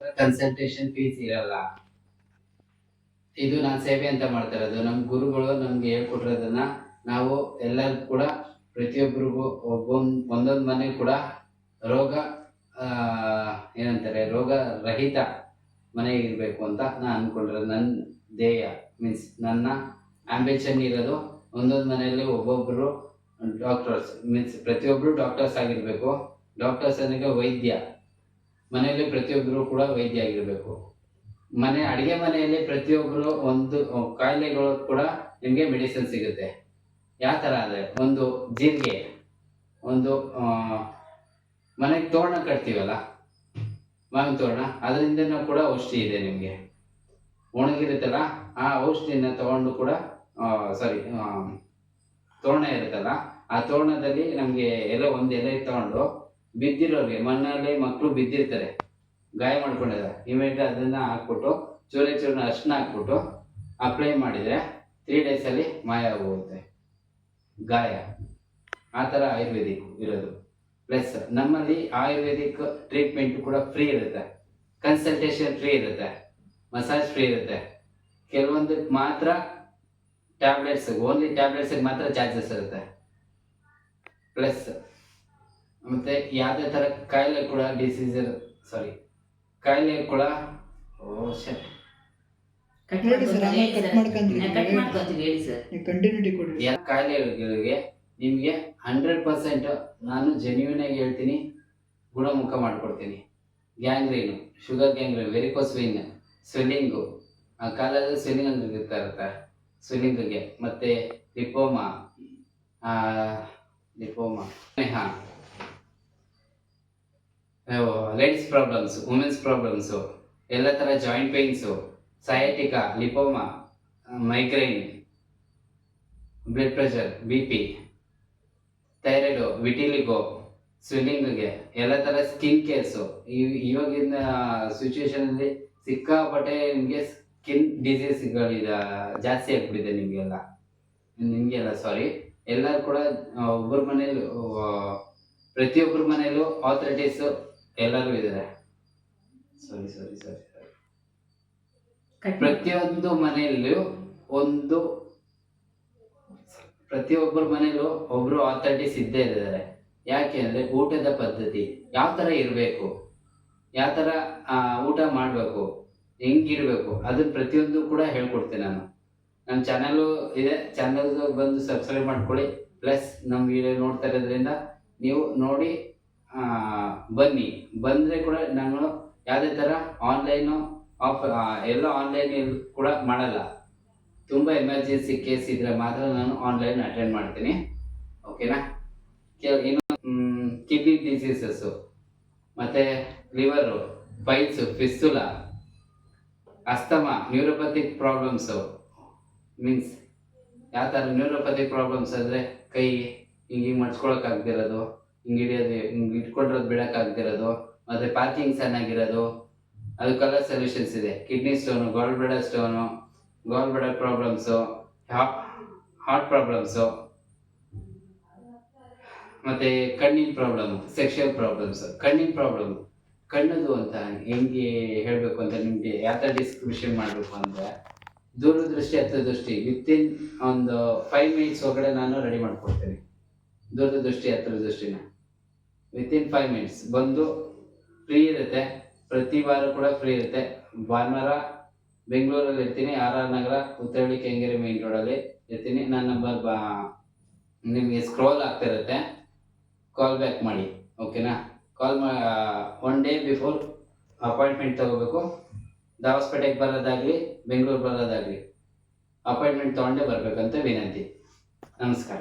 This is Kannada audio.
ಕನ್ಸಲ್ಟೇಷನ್ ಫೀಸ್ ಇರಲ್ಲ. ಇದು ನಾನು ಸೇವೆ ಅಂತ ಮಾಡ್ತಾ ಇರೋದು. ನಮ್ಮ ಗುರುಗಳು ನಮ್ಗೆ ಹೇಳ್ಕೊಟ್ಟಿರೋದನ್ನ ನಾವು ಎಲ್ಲರೂ ಕೂಡ ಪ್ರತಿಯೊಬ್ಬರಿಗೂ ಒಬ್ಬೊಂದು, ಒಂದೊಂದು ಮನೆ ಕೂಡ ರೋಗ ಏನಂತಾರೆ ರೋಗ ರಹಿತ ಮನೆ ಇರಬೇಕು ಅಂತ ನಾನು ಅನ್ಕೊಂಡಿರೋದು. ನನ್ನ ಧ್ಯೇಯ ಮೀನ್ಸ್ ನನ್ನ ಆಂಬಿಷನ್ ಇರೋದು ಒಂದೊಂದು ಮನೆಯಲ್ಲಿ ಒಬ್ಬೊಬ್ಬರು ಡಾಕ್ಟರ್ಸ್ ಮೀನ್ಸ್ ಪ್ರತಿಯೊಬ್ಬರು ಡಾಕ್ಟರ್ಸ್ ಆಗಿರಬೇಕು. ಡಾಕ್ಟರ್ಸ್ ಅನ್ನೋಕೆ ವೈದ್ಯ. ಮನೆಯಲ್ಲಿ ಪ್ರತಿಯೊಬ್ಬರು ಕೂಡ ವೈದ್ಯ ಆಗಿರಬೇಕು. ಮನೆ, ಅಡಿಗೆ ಮನೆಯಲ್ಲಿ ಪ್ರತಿಯೊಬ್ಬರು ಒಂದು ಕಾಯಿಲೆಗಳು ಕೂಡ ನಿಮಗೆ ಮೆಡಿಸಿನ್ ಸಿಗುತ್ತೆ. ಯಾವ ಥರ ಅಂದರೆ, ಒಂದು ಜೀರಿಗೆ, ಒಂದು ಮನೆಗೆ ತೋರಣ ಕಟ್ತೀವಲ್ಲ? ಮಾವಿನ ತೋರಣ, ಅದರಿಂದನೂ ಕೂಡ ಔಷಧಿ ಇದೆ ನಿಮಗೆ. ಒಣಗಿರುತ್ತಲ್ಲ, ಆ ಔಷಧಿನ ತಗೊಂಡು ಕೂಡ ಸಾರಿ ತೋರಣ ಇರುತ್ತಲ್ಲ, ಆ ತೋರಣದಲ್ಲಿ ನಮಗೆ ಎಲೆ ಒಂದು ಎಲೆ ತಗೊಂಡು ಬಿದ್ದಿರೋರಿಗೆ, ಮಣ್ಣಲ್ಲಿ ಮಕ್ಕಳು ಬಿದ್ದಿರ್ತಾರೆ, ಗಾಯ ಮಾಡ್ಕೊಂಡಿದ್ದಾರೆ. ಇಮಿಡಿಯೇಟ್ ಅದನ್ನ ಹಾಕ್ಬಿಟ್ಟು, ಚೂರಿ ಚೂರಿನ ಅರ್ಶನ ಹಾಕ್ಬಿಟ್ಟು ಅಪ್ಲೈ ಮಾಡಿದರೆ ತ್ರೀ ಡೇಸಲ್ಲಿ ಮಾಯ ಹೋಗುತ್ತೆ ಗಾಯ. ಆ ಥರ ಆಯುರ್ವೇದಿಕ್ ಇರೋದು. ಪ್ಲಸ್ ನಮ್ಮಲ್ಲಿ ಆಯುರ್ವೇದಿಕ್ ಟ್ರೀಟ್ಮೆಂಟ್ ಕೂಡ ಫ್ರೀ ಇರುತ್ತೆ. ಕನ್ಸಲ್ಟೇಷನ್ ಫ್ರೀ ಇರುತ್ತೆ. ಮಸಾಜ್ ಫ್ರೀ ಇರುತ್ತೆ. ಕೆಲವೊಂದಕ್ಕೆ ಮಾತ್ರ ಟ್ಯಾಬ್ಲೆಟ್ಸ್ ಓನ್ಲಿ ಟ್ಯಾಬ್ಲೆಟ್ಸ್ಗೆ ಮಾತ್ರ ಚಾರ್ಜಸ್ ಇರುತ್ತೆ. ಪ್ಲಸ್ ಮತ್ತೆ ಯಾವುದೇ ಥರ ಕಾಯಿಲೆ ಕೂಡ ಡಿಸೀಸ್ ಸಾರಿ ಕಾಯಿಲೆ ಕೂಡ ಓ ಶಟ್ ಸರ್, ಕಾಯಿಲೆಗಳಿಗೆ ನಿಮಗೆ ಹಂಡ್ರೆಡ್ ಪರ್ಸೆಂಟ್ ನಾನು ಜೆನ್ಯೂನ್ ಆಗಿ ಹೇಳ್ತೀನಿ ಗುಣಮುಖ ಮಾಡಿಕೊಡ್ತೀನಿ. Gangrene sugar gangrene varicose vein swelling ಆ ಕಾಲದಲ್ಲಿ ಸ್ವೆಲ್ಲಿಂಗ್ ಅಂತ ಇರ್ತಾ ಇರುತ್ತೆ. ಸ್ವೆಲ್ಲಿಂಗ್ಗೆ ಮತ್ತೆ ಲಿಪೋಮಾ ಲಿಪೋಮಾ ಹಾಂ ಲೇಡೀಸ್ ಪ್ರಾಬ್ಲಮ್ಸ್ ವುಮೆನ್ಸ್ ಪ್ರಾಬ್ಲಮ್ಸು ಎಲ್ಲ ಥರ joint pains sciatica lipoma migraine blood pressure B P thyroid vitiligo ಸ್ವಿಮ್ಮಿಂಗ್ಗೆ ಎಲ್ಲ ಥರ ಸ್ಕಿನ್ ಕೇರ್ಸು ಇವಾಗಿನ ಸಿಚುವೇಶನಲ್ಲಿ ಸಿಕ್ಕಾಪಟ್ಟೆ ನಿಮಗೆ ಸ್ಕಿನ್ ಡಿಸೀಸ್ಗಳಿದ ಜಾಸ್ತಿ ಆಗ್ಬಿಟ್ಟಿದೆ ನಿಮಗೆಲ್ಲ. ನಿಮಗೆಲ್ಲ ಸಾರಿ ಎಲ್ಲರೂ ಕೂಡ ಒಬ್ಬರ ಮನೇಲಿ ಪ್ರತಿಯೊಬ್ಬರ ಮನೆಯಲ್ಲೂ ಆಥರಿಟೀಸು ಎಲ್ಲರೂ ಇದ್ದಾರೆ ಸರಿ ಸರಿ ಸರಿ ಪ್ರತಿಯೊಂದು ಮನೆಯಲ್ಲೂ ಒಂದು ಪ್ರತಿಯೊಬ್ಬರ ಮನೆಯಲ್ಲೂ ಒಬ್ರು ಅಥಾರಿಟೀಸ್ ಇದ್ದೇ ಇದ್ದಾರೆ. ಯಾಕೆ ಅಂದ್ರೆ ಊಟದ ಪದ್ಧತಿ ಯಾವ ತರ ಇರಬೇಕು ಯಾವ ತರ ಊಟ ಮಾಡಬೇಕು ಹೆಂಗಿರಬೇಕು ಅದನ್ನ ಪ್ರತಿಯೊಂದು ಕೂಡ ಹೇಳ್ಕೊಡ್ತೀನಿ ನಾನು. ನಮ್ಮ ಚಾನಲ್ಲು ಇದೆ ಚಾನಲ್ ಬಂದು ಸಬ್ಸ್ಕ್ರೈಬ್ ಮಾಡ್ಕೊಳ್ಳಿ. ಪ್ಲಸ್ ನಮ್ಮ ವಿಡಿಯೋ ನೋಡ್ತಾ ಇರೋದ್ರಿಂದ ನೀವು ನೋಡಿ ಬನ್ನಿ. ಬಂದರೆ ಕೂಡ ನಾನು ಯಾವುದೇ ಥರ ಆನ್ಲೈನು ಆಫ್ ಎಲ್ಲ ಆನ್ಲೈನ್ ಕೂಡ ಮಾಡಲ್ಲ. ತುಂಬ ಎಮರ್ಜೆನ್ಸಿ ಕೇಸ್ ಇದ್ದರೆ ಮಾತ್ರ ನಾನು ಆನ್ಲೈನ್ ಅಟೆಂಡ್ ಮಾಡ್ತೀನಿ. ಓಕೆನಾ ಕೆಲ ಇನ್ನು ಕಿಡ್ನಿ ಡಿಸೀಸಸ್ಸು ಮತ್ತು liver piles fistula asthma neuropathic problems means ಯಾವ ಥರ ನ್ಯೂರೋಪತಿಕ್ ಪ್ರಾಬ್ಲಮ್ಸ್ ಅಂದರೆ ಕೈ ಹಿಂಗೆ ಹಿಂಗೆ ಮಡ್ಚ್ಕೊಳಕ್ಕಾಗ್ದಿರೋದು ಹಿಂಗೆ ಹಿಡಿಯೋದು, ಹಿಂಗೆ ಇಟ್ಕೊಂಡಿರೋದು ಬಿಡೋಕ್ಕಾಗ್ದಿರೋದು, ಮತ್ತು ಪಾರ್ಕಿಂಗ್ ಚೆನ್ನಾಗಿರೋದು ಅದಕ್ಕೆಲ್ಲ ಸೊಲ್ಯೂಷನ್ಸ್ ಇದೆ. Kidney stone gold bladder stone gall bladder problems heart problems ಮತ್ತೆ ಕಣ್ಣಿನ ಪ್ರಾಬ್ಲಮ್ ಸೆಕ್ಷುವಲ್ ಪ್ರಾಬ್ಲಮ್ಸ್ ಕಣ್ಣಿನ ಪ್ರಾಬ್ಲಮ್ ಕಣ್ಣದು ಅಂತ ಹೆಂಗೆ ಹೇಳಬೇಕು ಅಂತ ನಿಮಗೆ ಯಾವ ಥರ ಡಿಸ್ಕ್ರಿಪ್ಷನ್ ಮಾಡಬೇಕು ಅಂದರೆ, ದೂರದೃಷ್ಟಿ ವಿತ್ ವಿತಿನ್ ಒಂದು ಫೈವ್ ಮಿನಿಟ್ಸ್ ಒಳಗಡೆ ನಾನು ರೆಡಿ ಮಾಡ್ಕೊಡ್ತೀನಿ. ದೂರದೃಷ್ಟಿ ಹತ್ತದೃಷ್ಟಿನ ವಿತಿನ್ ಫೈವ್ ಮಿನಿಟ್ಸ್ ಬಂದು ಫ್ರೀ ಇರುತ್ತೆ. ಪ್ರತಿ ವಾರ ಕೂಡ ಫ್ರೀ ಇರುತ್ತೆ. ಭಾನುವಾರ ಬೆಂಗಳೂರಲ್ಲಿ ಇರ್ತೀನಿ. R R Nagar Uttarahalli Kengeri main ರೋಡಲ್ಲಿ ಇರ್ತೀನಿ. ನನ್ನ ನಂಬರ್ ಬಾ, ನಿಮಗೆ ಸ್ಕ್ರೋಲ್ ಆಗ್ತಿರುತ್ತೆ ಕಾಲ್ ಬ್ಯಾಕ್ ಮಾಡಿ. ಓಕೆನಾ ಕಾಲ್ ಮಾ ಒನ್ ಡೇ ಬಿಫೋರ್ ಅಪಾಯಿಂಟ್ಮೆಂಟ್ ತಗೋಬೇಕು. ದಾವಸ್ಪೇಟೆಗೆ ಬರೋದಾಗಲಿ, ಬೆಂಗಳೂರು ಬರೋದಾಗಲಿ. ಅಪಾಯಿಂಟ್ಮೆಂಟ್ ತೊಗೊಂಡೇ ಬರಬೇಕಂತ ವಿನಂತಿ. ನಮಸ್ಕಾರ.